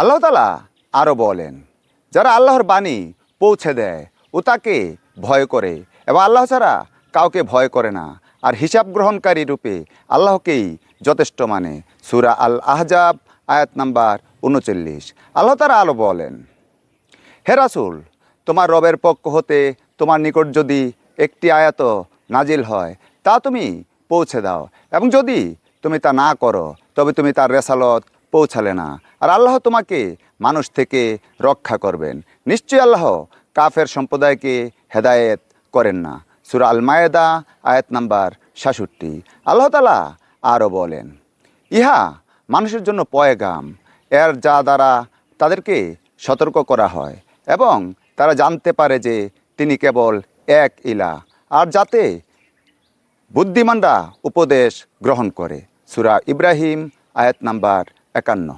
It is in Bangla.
আল্লাহ তালা আরও বলেন, যারা আল্লাহর বাণী পৌঁছে দেয় ও তাকে ভয় করে, এবং আল্লাহ ছাড়া কাউকে ভয় করে না, আর হিসাব গ্রহণকারী রূপে আল্লাহকেই যথেষ্ট মানে। সুরা আল আহজাব আয়াত নাম্বার উনচল্লিশ। আল্লাহ তারা আলো বলেন, হে রাসুল, তোমার রবের পক্ষ হতে তোমার নিকট যদি একটি আয়াত নাজিল হয়, তা তুমি পৌঁছে দাও, এবং যদি তুমি তা না করো, তবে তুমি তার রেসালত পৌঁছালে না। আর আল্লাহ তোমাকে মানুষ থেকে রক্ষা করবেন। নিশ্চয়ই আল্লাহ কাফের সম্প্রদায়কে হেদায়েত করেন না। সুরা আল মায়েদা আয়াত নাম্বার সাষট্টি আল্লাহ তালা আরও বলেন, ইহা মানুষের জন্য পয়গাম। এর যা দ্বারা তাদেরকে সতর্ক করা হয় এবং তারা জানতে পারে যে তিনি কেবল এক ইলা আর যাতে বুদ্ধিমানরা উপদেশ গ্রহণ করে। সুরা ইব্রাহিম, আয়াত নাম্বার একান্ন।